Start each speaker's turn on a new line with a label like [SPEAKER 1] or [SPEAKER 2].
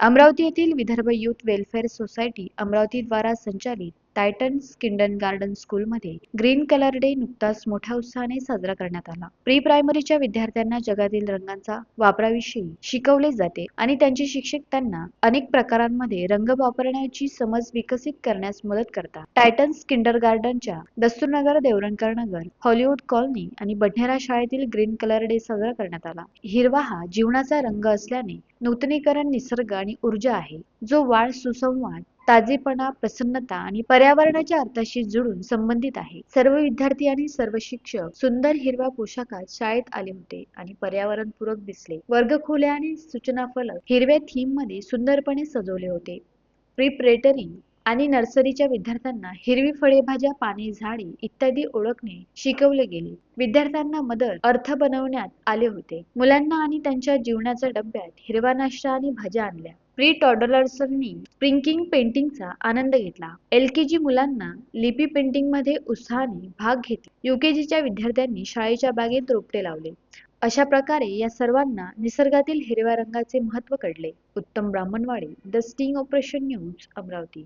[SPEAKER 1] अमरावती येथील Vidarbha youth welfare society Amravati द्वारा संचालित टायटन्स किंडन गार्डन स्कूलमध्ये ग्रीन कलर डे नुकताच मोठ्या उत्साहाने साजरा करण्यात आला. प्री प्रायमरीच्या विद्यार्थ्यांना जगातील रंगांचा वापराविषयी शिकवले जाते आणि त्यांचे शिक्षक त्यांना अनेक प्रकारांमध्ये रंग वापरण्याची समज विकसित करण्यास मदत करतात. टायटन्स किंडर गार्डनच्या दस्तूरनगर देवरणकर नगर हॉलिवूड कॉलनी आणि बढनेरा शाळेतील ग्रीन कलर डे साजरा करण्यात आला. हिरवा हा जीवनाचा रंग असल्याने नूतनीकरण निसर्ग आणि ऊर्जा आहे. जो वाढ सुसंवाद ताजेपणा प्रसन्नता आणि पर्यावरणाच्या अर्थाशी जुळून संबंधित आहे. सर्व विद्यार्थी आणि सर्व शिक्षक सुंदर हिरव्या पोशाखात शाळेत आले होते आणि पर्यावरणपूरक दिसले. वर्गखोल्या आणि सूचना फलक हिरव्या थीममध्ये सुंदरपणे सजवले होते. प्रिपरेटरी आणि नर्सरीच्या विद्यार्थ्यांना हिरवी फळे भाज्या पाने झाडे इत्यादी ओळखणे शिकवले गेले. विद्यार्थ्यांना मदत अर्थ बनवण्यात आले होते. मुलांना आणि त्यांच्या जीवनाच्या डब्यात हिरवा नाश्ता आणि भाज्या आणल्या. प्री टॉडलर्सनी स्प्रिंकिंग पेंटिंगचा आनंद घेतला. एल के जी मुलांना लिपी पेंटिंगमध्ये उत्साहाने भाग घेतला. युकेजीच्या विद्यार्थ्यांनी शाळेच्या बागेत रोपटे लावले. अशा प्रकारे या सर्वांना निसर्गातील हिरव्या रंगाचे महत्त्व कळले. Uttam Brahmanwade the sting operation news Amravati.